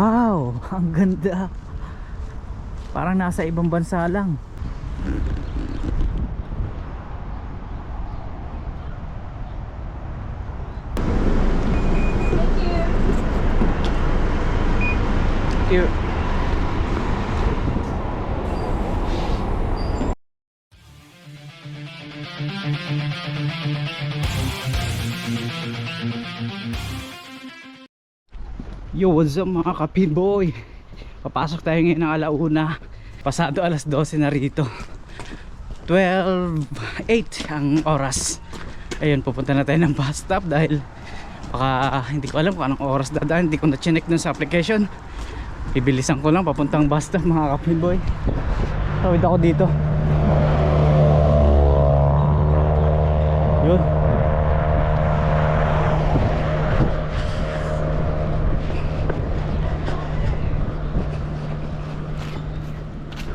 Wow, ang ganda. Parang nasa ibang bansa lang. Thank you. Yo, what's up mga kapinboy? Papasok tayo ngayon ng alauna. Pasado alas 12 na rito. 12.08 ang oras. Ayun, pupunta na tayo ng bus stop dahil baka hindi ko alam kung anong oras dadaan. Hindi ko na chinek dun sa application. Bibilisan ko lang papuntang bus stop mga kapinboy. Tawid ako dito. Yun.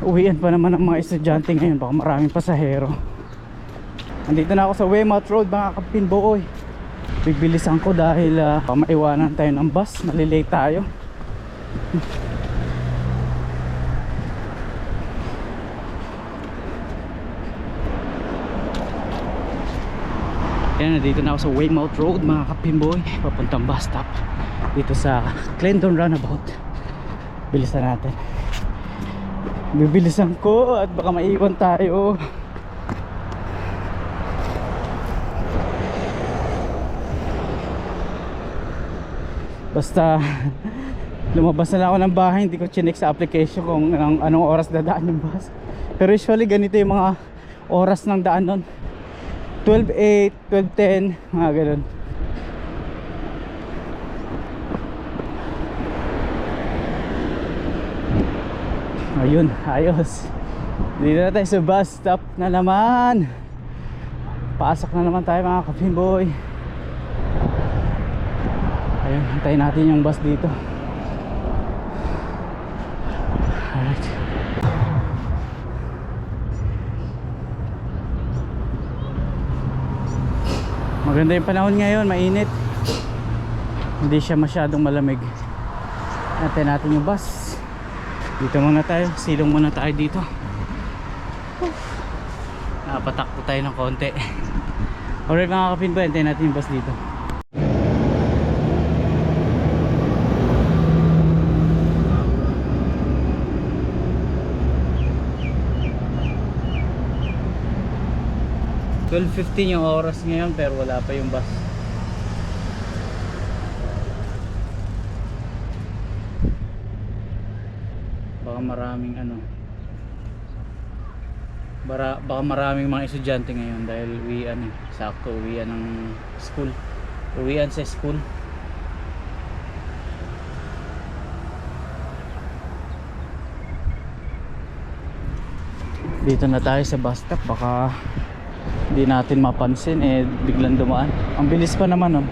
Uwian pa naman ng mga estudyante ngayon. Baka maraming pasahero. Andito na ako sa Weymouth Road mga kapinboy bibilisan ko dahil uh, maiwanan tayo ng bus. Malilate tayo. Yan nandito na ako sa Weymouth Road mga kapinboy papuntang bus stop. Dito sa Clinton Runabout. Bilisan natin bibilisan ko at baka maiwan tayo. Basta lumabas na lang ako ng bahay. Hindi ko chinek sa application kung anong, anong oras dadaan yung bus. Pero usually ganito yung mga oras ng daan nun. 12.8, 12.10 mga ganun ayun ayos. Dito na tayo sa bus stop na naman. Pasok na naman tayo mga kapimboy ayun hintayin natin yung bus dito. Maganda yung panahon ngayon mainit. Hindi siya masyadong malamig. Natin natin yung bus dito muna tayo. Silong muna tayo dito. Napatakbo tayo ng konti. Alright mga kapinbo antayin natin yung bus dito. Twelve fifteen yung oras ngayon pero wala pa yung bus baka maraming ano bara, baka maraming mga estudyante ngayon dahil uwian eh. Sakto uwian ng school. Uwian sa school. Dito na tayo sa bus stop. Baka hindi natin mapansin eh biglang dumaan. Ang bilis pa naman oh.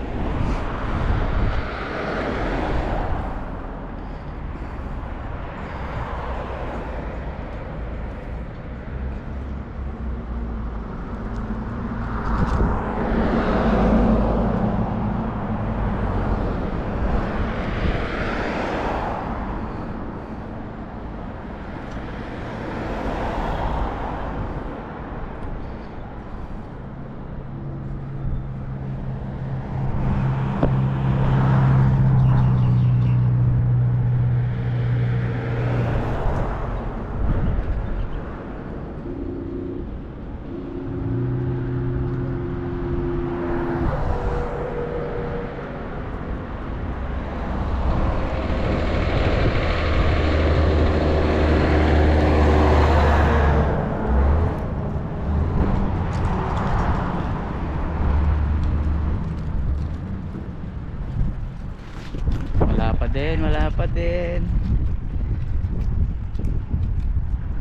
wala pa din wala pa din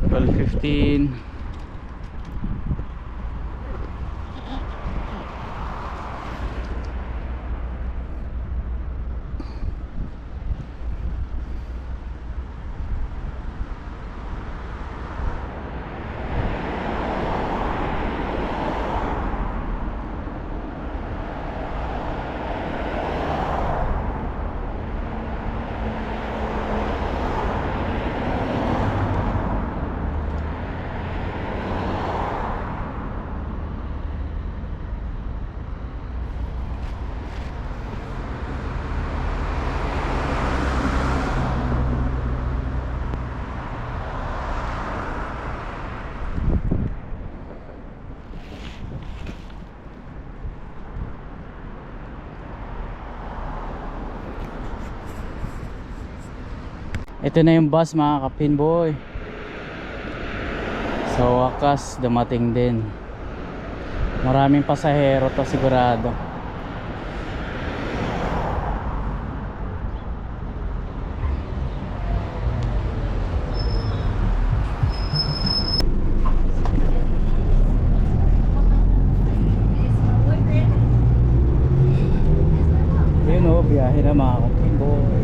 12.15 Ito na yung bus mga kapinboy. Sa wakas, dumating din. Maraming pasahero to sigurado. Yun o, biyahe na mga kapinboy.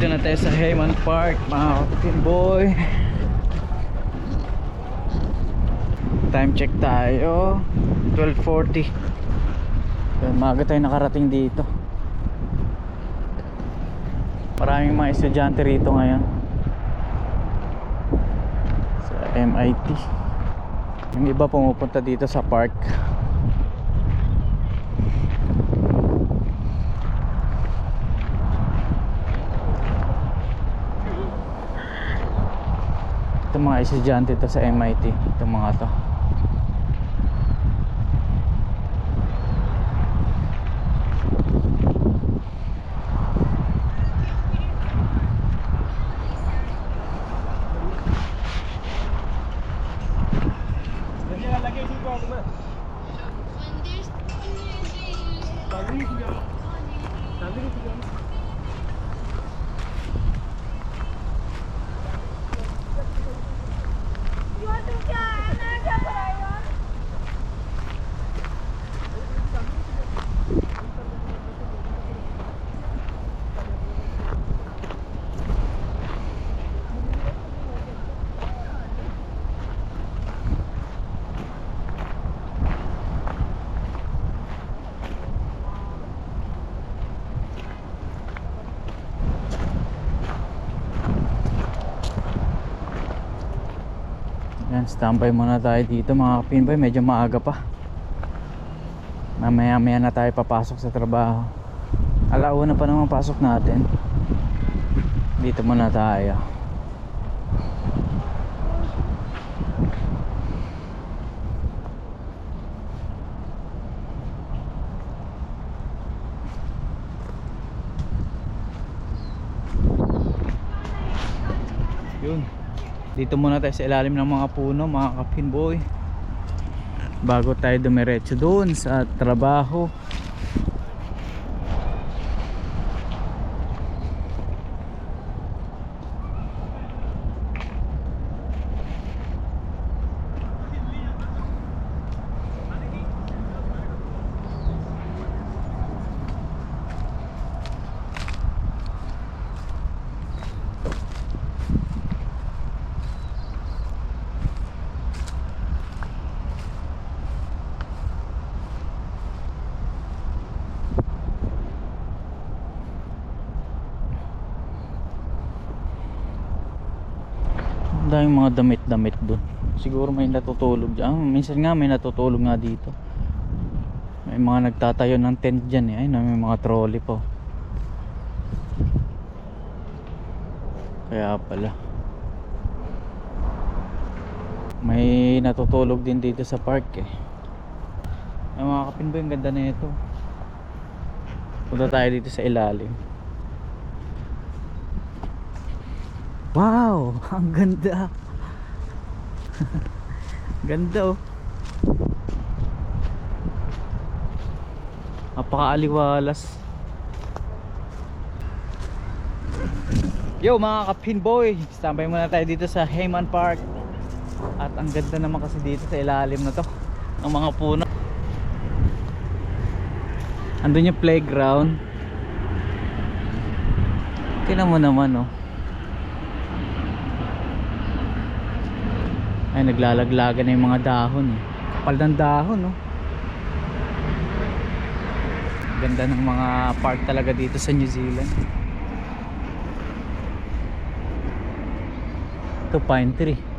Nandito na tayo sa Heyman Park, mga boy. Time check tayo. 12.40. Yun, maaga tayo nakarating dito. Maraming mga estudyante rito ngayon. Sa MIT. Yung iba pumupunta dito sa park. Mga estudyante to sa MIT. Itong mga to. Standby muna tayo dito mga kapinboy. Medyo maaga pa. Mamaya maya na tayo papasok sa trabaho. Alauna pa naman pasok natin. Dito muna tayo. Yun. Dito muna tayo sa ilalim ng mga puno, mga kapinboy. Bago tayo dumiretso doon sa trabaho. Daming mga damit-damit doon. Siguro may natutulog dyan. Ah, minsan nga may natutulog nga dito. May mga nagtatayo ng tent dyan eh. Ayun, may mga trolley po. Kaya pala. May natutulog din dito sa park eh. Ay mga kapinboy, ang ganda na ito. Punta tayo dito sa ilalim. Wow! Ang ganda! ganda oh. Napakaaliwalas. Yo mga kapinboy! Standby muna tayo dito sa Heyman Park. At ang ganda naman kasi dito sa ilalim na to. Ng mga puno. Andun yung playground. Tingnan mo naman oh. Ay naglalaglagan na yung mga dahon eh. kapal ng dahon no ganda ng mga park talaga dito sa New Zealand. Ito pine tree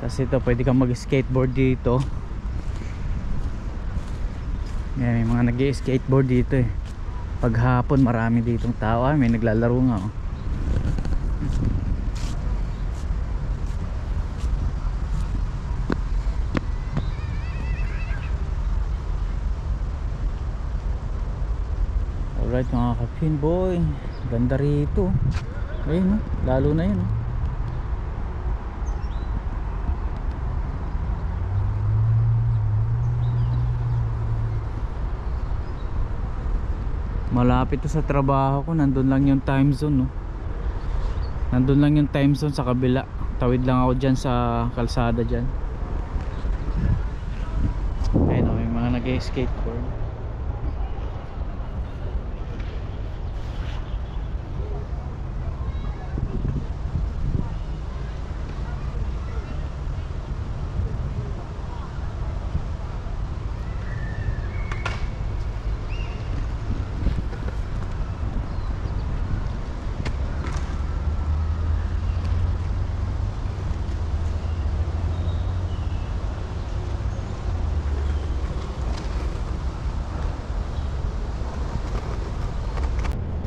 Tapos ito, pwede kang mag-skateboard dito. Yan, may mga nag-skateboard dito eh. Pag hapon, marami ditong tao. Ah, may naglalaro nga oh. Alright mga kapin boy Ganda rito Ayun oh, lalo na yun oh. Malapit to sa trabaho ko, nandun lang yung time zone, no. Nandun lang yung time zone sa kabila. Tawid lang ako diyan sa kalsada diyan. Ayun, oh, may mga nag-skateboard.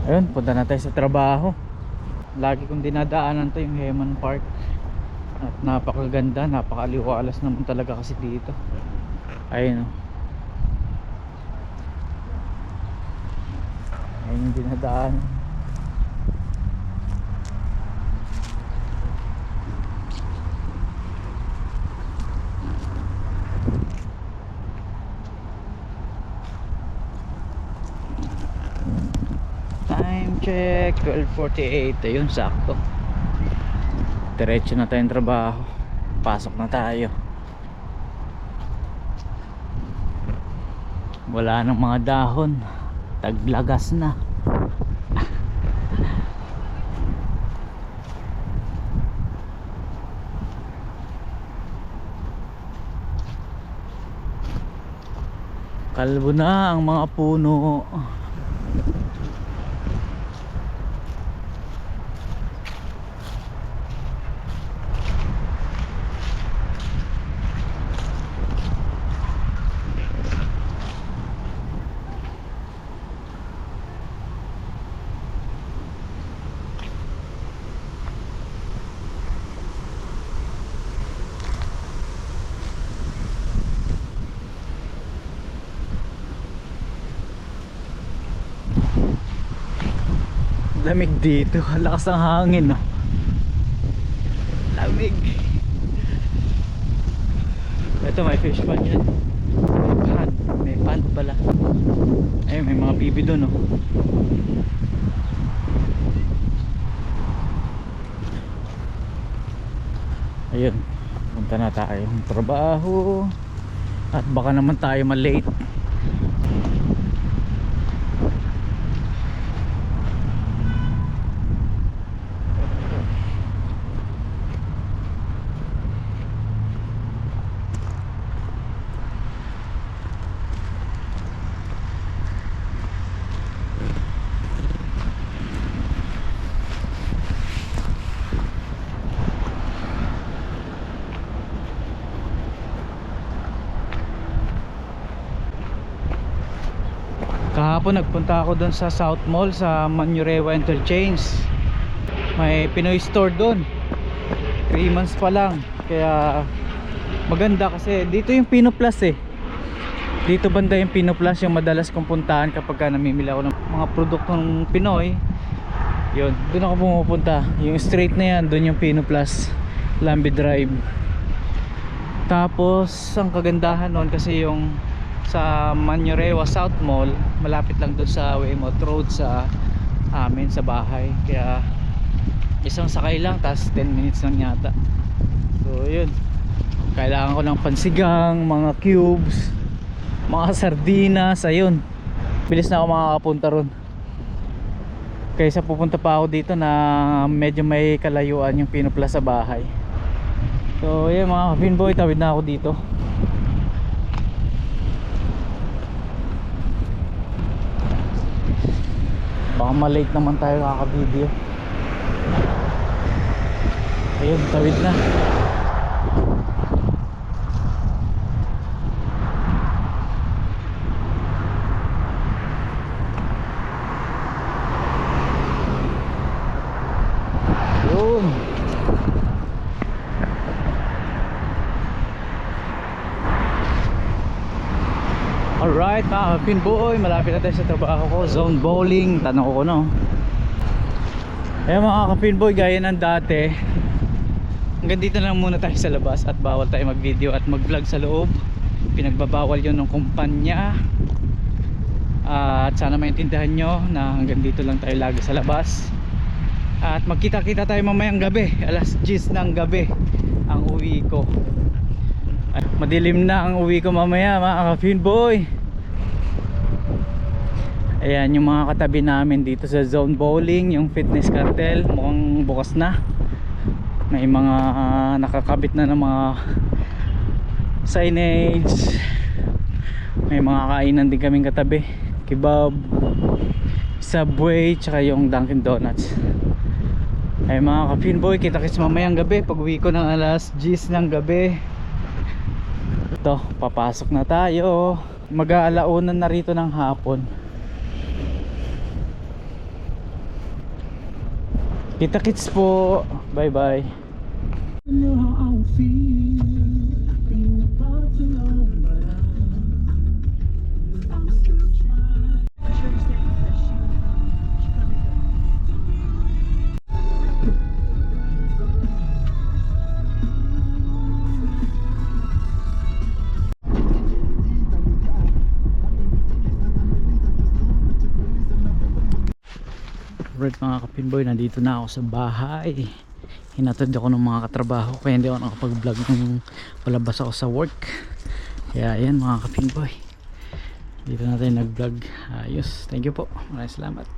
ayun punta na tayo sa trabaho. Lagi kong dinadaanan to yung Heman Park. At napakaganda napakaliwalas naman talaga kasi dito. Ayun oh. ayun yung dinadaanan. 12.48 ayun sakto. Diretso na tayong trabaho. Pasok na tayo. Wala nang mga dahon. Taglagas na. Kalbo na ang mga puno. lamig dito. Lakas ng hangin no? lamig. Ito may fish pan yan. May pant may pant pala. Ayun may mga bibi dun no? ayun. Punta na tayo ng trabaho. At baka naman tayo malate. hapon nagpunta ako doon sa South Mall sa Manurewa Interchange. May Pinoy store doon 3 months pa lang. Kaya maganda kasi dito yung Pino Plus eh. Dito banda yung Pino Plus yung madalas kong puntahan kapag ka namimila ako ng mga produkto ng Pinoy. Yun doon ako pumupunta. Yung straight na yan doon yung Pino Plus Lambi Drive. Tapos ang kagandahan noon kasi yung sa Manurewa South Mall malapit lang doon sa Waymouth Road sa amin sa bahay. Kaya isang sakay lang tapos 10 minutes lang yata. So yun. Kailangan ko ng pansigang mga cubes mga sardinas ayun. Bilis na ako makakapunta ron. Kaysa pupunta pa ako dito na medyo may kalayuan yung pinupla sa bahay. So yun mga pinboy tawid na ako dito. baka malate naman tayo kakavideo. ayun tawid na Alright mga kapinboy Malapit na tayo sa trabaho ko Zone bowling. Tanong ko no Ayan mga kapinboy Gaya ng dati. Hanggang dito lang muna tayo sa labas At bawal tayo mag video at mag vlog sa loob. Pinagbabawal yon ng kumpanya. Uh, At sana maintindihan nyo Na hanggang dito lang tayo lagi sa labas. At magkita-kita tayo mamayang gabi Alas 10 ng gabi Ang uwi ko. Ay, madilim na ang uwi ko mamaya mga kafin boy. Ayan yung mga katabi namin dito sa zone bowling yung fitness cartel mukhang bukas na. May mga uh, nakakabit na ng mga signage. May mga kainan din kaming katabi. Kebab subway tsaka yung Dunkin Donuts. Ay mga kafin boy kita kits mamayang gabi. Pag uwi ko ng alas 10 ng gabi to papasok na tayo. Mag-aalaunan na rito ng hapon. Kita kits po bye bye ano, ah, Alright mga kapinboy, nandito na ako sa bahay. Hinatid ako ng mga katrabaho kaya hindi ako nakapag-vlog nung palabas ako sa work. Kaya ayan mga kapinboy. Dito na tayo nag-vlog. Ayos. Thank you po. Maraming salamat.